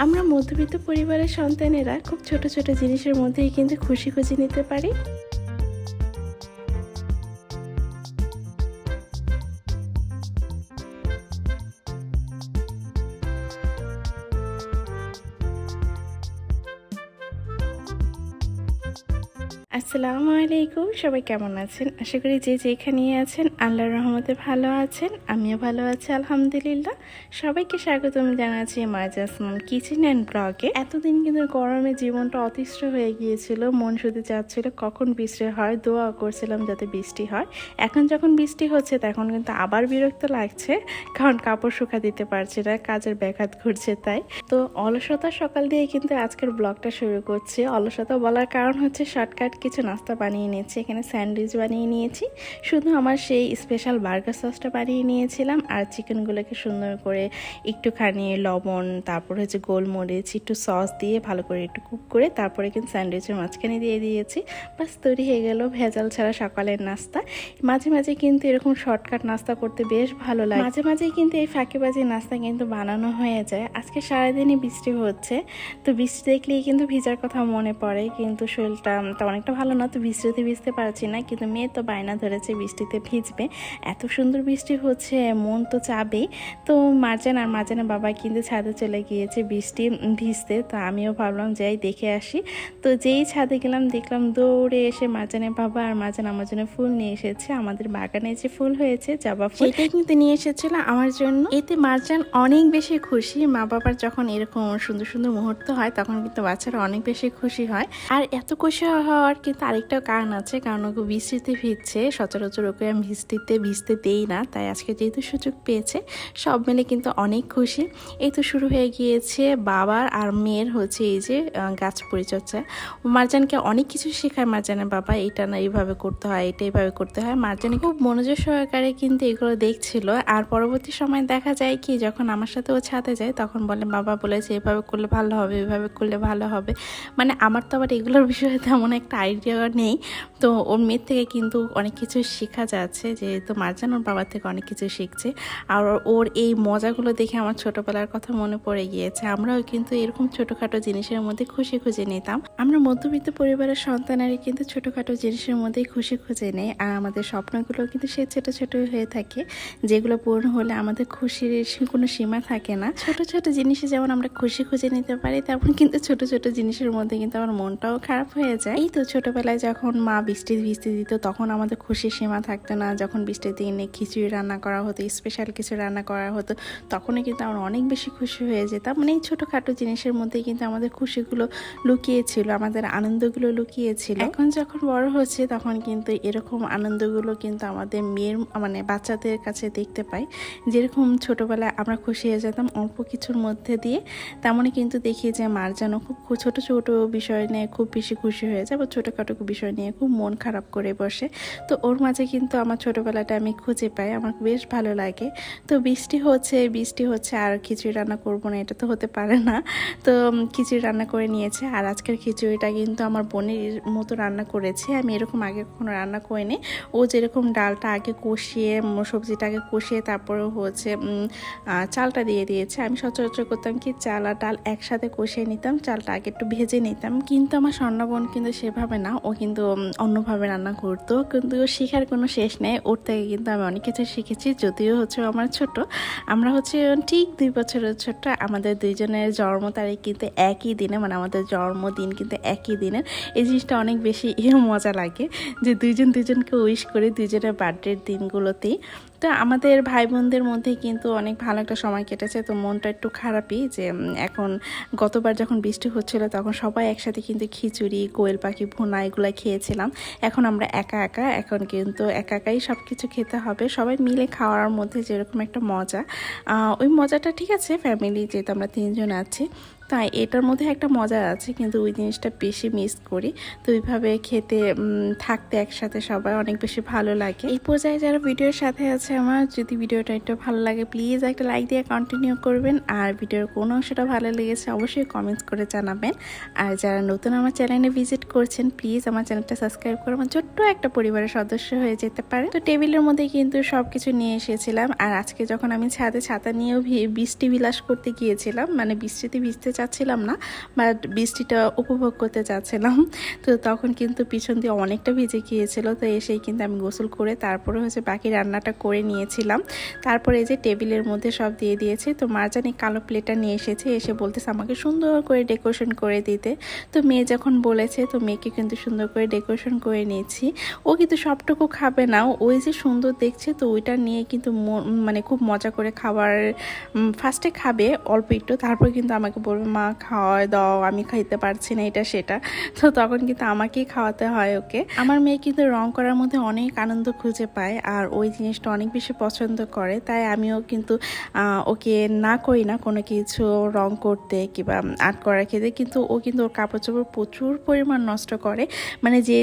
আমরা মধ্যবিত্ত পরিবারের সন্তানেরা খুব ছোট ছোট জিনিসের মধ্যেই কিন্তু খুশি খুশি নিতে পারি। আসসালামু আলাইকুম, সবাই কেমন আছেন? আশা করি যে যেখানে আছেন, আল্লাহর রহমতে ভালো আছেন, আমিও ভালো আছি, আলহামদুলিল্লাহ। সবাইকে স্বাগতম জানাচ্ছি মাজ আসমান কিচেন অ্যান্ড ব্লগে। এতদিন কিন্তু গরমে জীবনটা অতিষ্ঠ হয়ে গিয়েছিল, মন শুধু চাচ্ছিল কখন বৃষ্টি হয়, দোয়া করছিলাম যাতে বৃষ্টি হয়। এখন যখন বৃষ্টি হচ্ছে, তখন কিন্তু আবার বিরক্ত লাগছে, কারণ কাপড় শুকা দিতে পারছে না, কাজের ব্যাঘাত ঘুরছে তাই। তো অলসতা সকাল দিয়ে কিন্তু আজকের ব্লগটা শুরু করছি। অলসতা বলার কারণ হচ্ছে শর্টকাট কিছু নাস্তা বানিয়ে নিয়েছি, এখানে স্যান্ডউইচ বানিয়ে নিয়েছি। শুধু আমার সেই স্পেশাল বার্গার সসটা বানিয়ে নিয়েছিলাম আর চিকেনগুলোকে সুন্দর করে একটুখানি লবণ, তারপর হচ্ছে গোলমরিচ, একটু সস দিয়ে ভালো করে একটু কুক করে তারপরে কিন্তু স্যান্ডউইচের মাঝখানে দিয়ে দিয়েছি। বাস তৈরি হয়ে গেল ভেজাল ছাড়া সকালের নাস্তা। মাঝে মাঝে কিন্তু এরকম শর্টকাট নাস্তা করতে বেশ ভালো লাগে। মাঝে মাঝে কিন্তু এই ফাঁকিবাজি নাস্তা কিন্তু বানানো হয়ে যায়। আজকে সারাদিনই বৃষ্টি হচ্ছে, তো বৃষ্টি দেখলেই কিন্তু ভিজার কথা মনে পড়ে, কিন্তু শরীরটা তেমন একটা ভালো না, তো বৃষ্টিতে ভিজতে পারছি না, কিন্তু মেয়ে তো বায়না ধরেছে, বৃষ্টিতে ভিজবে। এত সুন্দর বৃষ্টি হচ্ছে, মন তো চাবেই। তো মার্জান আর মার্জানের বাবা কিন্তু ছাদে চলে গিয়েছে বৃষ্টি ভিজতে, তো আমিও ভাবলাম যাই দেখে আসি। তো যেই ছাদে গেলাম, দেখলাম দৌড়ে এসে মার্জানের বাবা আর মার্জান আমার জন্য ফুল নিয়ে এসেছে। আমাদের বাগানে যে ফুল হয়েছে, জবা ফুল এটাই কিন্তু নিয়ে এসেছিল আমার জন্য। এতে মার্জান অনেক বেশি খুশি। মা বাবার যখন এরকম সুন্দর সুন্দর মুহূর্ত হয়, তখন কিন্তু বাচ্চারা অনেক বেশি খুশি হয়। আর এত খুশি হওয়ার কিন্তু আরেকটাও কারণ আছে, কারণ ওকে বৃষ্টিতে ভিজছে। সচরাচর ওকে আমি বৃষ্টিতে ভিজতে দেই না, তাই আজকে যেহেতু সুযোগ পেয়েছে, সব মিলে কিন্তু অনেক খুশি। এই তো শুরু হয়ে গিয়েছে বাবার আর মেয়ের হচ্ছে এই যে গাছ পরিচর্যা। মার্জানকে অনেক কিছু শেখায় মার্জানের বাবা, এটা না এইভাবে করতে হয়, এটা এইভাবে করতে হয়। মার্জানি খুব মনোযোগ সহকারে কিন্তু এগুলো দেখছিল। আর পরবর্তী সময় দেখা যায় কি, যখন আমার সাথে ও ছাতে যায়, তখন বলে, বাবা বলেছে, এভাবে করলে ভালো হবে, এভাবে করলে ভালো হবে। মানে আমার তো আবার এগুলোর বিষয়ে তেমন একটা আইডিয়া নেই। তো ওর মেয়ের থেকে কিন্তু অনেক কিছু শেখা যাচ্ছে, যেহেতু মার্জান ওর বাবার থেকে অনেক কিছু শিখছে। আর ওর- ওর এই মজাগুলো দেখে আমার ছোটবেলার কথা মনে পড়ে গিয়েছে। আমরাও কিন্তু এরকম ছোটোখাটো জিনিসের মধ্যে খুশি খুঁজে নিতাম। আমরা মধ্যবিত্ত পরিবারের সন্তানারই কিন্তু ছোটোখাটো জিনিসের মধ্যেই খুশি খুঁজে নেই। আর আমাদের স্বপ্নগুলো কিন্তু সে ছোট ছোট হয়ে থাকে, যেগুলো পূর্ণ হলে আমাদের খুশির কোনো সীমা থাকে না। ছোট ছোট জিনিসে যেমন আমরা খুশি খুঁজে নিতে পারি, তেমন কিন্তু ছোট ছোট জিনিসের মধ্যে কিন্তু আমার মনটাও খারাপ হয়ে যায়। এই তো ছোটবেলায় যখন মা বৃষ্টি ভিজতে দিত, তখন আমাদের খুশির সীমা থাকতো না। যখন বৃষ্টির দিনে খিচুড়ি রান্না করা হতো স্পেশাল কিছু রান্না করা হতো, তখনই কিন্তু আমরা অনেক বেশি খুশি হয়ে যেতাম। মানে এই ছোটোখাটো জিনিসের মধ্যে কিন্তু আমাদের খুশিগুলো লুকিয়েছিল, আমাদের আনন্দগুলো লুকিয়েছিল। এখন যখন বড় হচ্ছে, তখন কিন্তু এরকম আনন্দগুলো কিন্তু আমাদের মেয়ের মানে বাচ্চাদের কাছে দেখতে পাই। যেরকম ছোটোবেলায় আমরা খুশি হয়ে যেতাম অল্প কিছুর মধ্যে দিয়ে, তেমনই কিন্তু দেখি যে মার যেন খুব ছোটো ছোট ছোট বিষয় নিয়ে খুব বেশি খুশি হয়ে যায় বা ছোটোখাটো বিষয় নিয়ে খুব মন খারাপ করে বসে। তো ওর মাঝে কিন্তু আমার ছোটোবেলাটা আমি খুঁজে পাই, আমার বেশ ভালো লাগে। তো বৃষ্টি হচ্ছে বৃষ্টি হচ্ছে, আর খিচুড়ি রান্না করব না, এটা তো হতে পারে না। তো খিচুড়ি রান্না করে নিয়েছে, আর আজকের খিচুড়িটা কিন্তু আমার বোনের মতো রান্না করেছে। আমি এরকম আগে কখনো রান্না করিনি। ও যেরকম ডালটা আগে কষিয়ে সবজিটাকে কষিয়ে, তারপরে হচ্ছে চালটা দিয়ে দিয়েছে। আমি সচরাচর করতাম কি, চাল আর ডাল একসাথে কষিয়ে নিতাম, চালটা আগে একটু ভেজে নিতাম। কিন্তু আমার স্বর্ণবোন কিন্তু সেভাবে না, ও কিন্তু অন্যভাবে রান্না করতো, কিন্তু শেখার কোনো শেষ নেই। ওর থেকে কিন্তু আমি অনেক কিছু শিখেছি, যদিও হচ্ছে আমার ছোট। আমরা হচ্ছে ঠিক দুই বছরের ছোট, আমাদের দুইজনের জন্ম তারিখ কিন্তু একই দিনে মানে আমাদের জন্মদিন কিন্তু একই দিনের। এই জিনিসটা অনেক বেশি মজা লাগে যে দুইজন দুজনকে উইশ করে দুইজনের বার্থডের দিনগুলোতেই। তো আমাদের ভাই বোনদের মধ্যে কিন্তু অনেক ভালো একটা সময় কেটেছে। তো মনটা একটু খারাপই যে এখন গতবার যখন বৃষ্টি হচ্ছিল তখন সবাই একসাথে কিন্তু খিচুড়ি, কোয়েল পাখি, ভোনা এগুলো খেয়েছিলাম। এখন আমরা একা একা, এখন কিন্তু একা একাই সব কিছু খেতে হবে। সবাই মিলে খাওয়ার মধ্যে যেরকম একটা মজা। ওই মজাটা ঠিক আছে ফ্যামিলি যেহেতু আমরা তিনজন আছি। তাই এটার মধ্যে একটা মজা আছে, কিন্তু ওই জিনিসটা বেশি মিস করি। তো ওইভাবে খেতে থাকতে একসাথে সবাই অনেক বেশি ভালো লাগে। এই পর্যায়ে যারা ভিডিওর সাথে আছে আমার, যদি ভিডিওটা একটু ভালো লাগে প্লিজ একটা লাইক দিয়ে কন্টিনিউ করবেন। আর ভিডিওর কোনো অংশটা ভালো লেগেছে, অবশ্যই কমেন্টস করে জানাবেন। আর যারা নতুন আমার চ্যানেলে ভিজিট করছেন প্লিজ আমার চ্যানেলটা সাবস্ক্রাইব করে আমার ছোট্ট একটা পরিবারের সদস্য হয়ে যেতে পারে তো টেবিলের মধ্যে কিন্তু সব কিছু নিয়ে এসেছিলাম। আর আজকে যখন আমি ছাদে ছাতা নিয়েও বৃষ্টি বিলাস করতে গিয়েছিলাম মানে বৃষ্টিতে ভিজতে চাচ্ছিলাম না বাট বৃষ্টিটা উপভোগ করতে চাচ্ছিলাম তো তখন কিন্তু পিছন দিয়ে অনেকটা ভিজে গিয়েছিল, তো এসেই কিন্তু আমি গোসল করে তারপরে হচ্ছে বাকি রান্নাটা করে নিয়েছিলাম। তারপরে এই যে টেবিলের মধ্যে সব দিয়ে দিয়েছে, তো মারজানি কালো প্লেটটা নিয়ে এসেছে, এসে বলতেছে আমাকে সুন্দর করে ডেকোরেশন করে দিতে। তো মেয়ে যখন বলেছে, তো মেয়েকে কিন্তু সুন্দর করে ডেকোরেশন করে নিয়েছি। ও কিন্তু সবটুকু খাবে না ওই যে সুন্দর দেখছে, তো ওইটা নিয়ে কিন্তু মানে খুব মজা করে খাবার ফার্স্টে খাবে অল্প একটু, তারপর কিন্তু আমাকে বলবে মা খাওয়ায় দাও, আমি খাইতে পারছি না, এটা, সেটা। তো তখন কিন্তু আমাকেই খাওয়াতে হয় ওকে। আমার মেয়ে কিন্তু রং করার মধ্যে অনেক আনন্দ খুঁজে পায় আর ওই জিনিসটা অনেক বেশি পছন্দ করে। তাই আমিও কিন্তু ওকে না করি না কোনো কিছু রং করতে কিংবা আর্ট করার ক্ষেত্রে। কিন্তু ও কিন্তু ওর কাপড় চোপড় প্রচুর পরিমাণ নষ্ট করে। মানে যে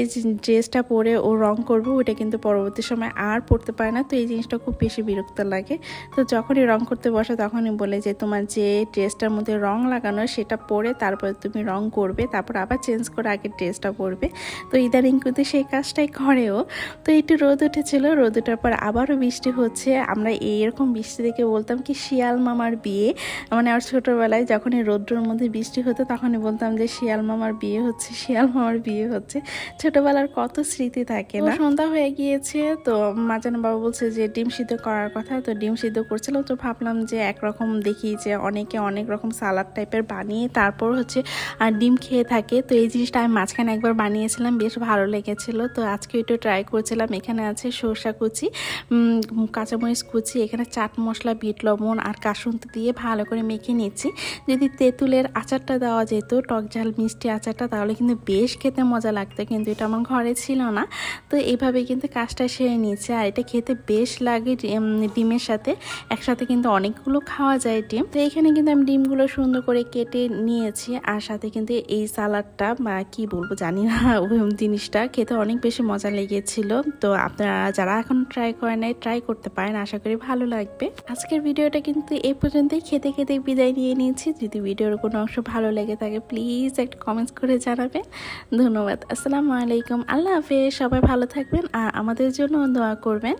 ড্রেসটা পরে ও রং করবে, ওটা কিন্তু পরবর্তী সময় আর পরতে পারে না। তো এই জিনিসটা খুব বেশি বিরক্ত লাগে। তো যখনই রং করতে বসে, তখনই বলে যে, তোমার যে ড্রেসটার মধ্যে রং লাগানো সেটা পরে তারপরে তুমি রং করবে তারপর আবার চেঞ্জ করে আগের ড্রেসটা পরবে। তো ইদানিং কিন্তু সেই কাজটাই করেও। তো একটু রোদ উঠেছিল রোদ ওঠার পর আবারও বৃষ্টি হচ্ছে। আমরা এইরকম বৃষ্টি দেখে বলতাম কি শিয়াল মামার বিয়ে। মানে আর ছোটোবেলায় যখনই রোদ্রের মধ্যে বৃষ্টি হতো তখনই বলতাম যে শিয়াল মামার বিয়ে হচ্ছে শিয়াল মামার বিয়ে হচ্ছে। ছোটোবেলার কত স্মৃতি থাকে না? সন্ধ্যা হয়ে গিয়েছে তো মাজানা বাবা বলছে যে ডিম সিদ্ধ করার কথা। তো ডিম সিদ্ধ করছিলাম তো ভাবলাম যে একরকম দেখি যে অনেকে অনেক রকম সালাদ টাইপের বানিয়ে তারপর হচ্ছে, আর ডিম খেয়ে থাকে। তো এই জিনিসটা আমি মাঝখানে একবার বানিয়েছিলাম, বেশ ভালো লেগেছিলো। তো আজকে একটু ট্রাই করছিলাম, এখানে আছে সরষা কুচি কাঁচামরিচ কুচি, এখানে চাট মশলা, বিট লবণ আর কাসুন্তি দিয়ে ভালো করে মেখে নিচ্ছি। যদি তেঁতুলের আচারটা দেওয়া যেত, টক ঝাল, মিষ্টি আচারটা, তাহলে কিন্তু বেশ খেতে মজা লাগতো, কিন্তু এটা আমার ঘরে ছিল না। তো এইভাবে কিন্তু কাজটা সেরে নিয়েছে, আর এটা খেতে বেশ লাগে ডিমের সাথে। একসাথে কিন্তু অনেকগুলো খাওয়া যায় ডিম। তো এখানে কিন্তু আমি ডিমগুলো সুন্দর করে কেটে নিয়েছি আর সাথে কিন্তু এই সালাডটা, বা কি বলব জানি না জিনিসটা খেতে অনেক বেশি মজা লেগেছিল। তো আপনারা যারা এখন ট্রাই করে নাই ট্রাই করতে পারেন, আশা করি ভালো লাগবে। আজকের ভিডিওটা কিন্তু এই পর্যন্তই। খেতে খেতে বিদায় নিয়ে নিয়েছি। যদি ভিডিওর কোনো অংশ ভালো লেগে থাকে প্লিজ একটা কমেন্টস করে জানাবেন। ধন্যবাদ। আসসালামু আলাইকুম। আল্লাহ হাফেজ। সবাই ভালো থাকবেন আর আমাদের জন্য দোয়া করবেন।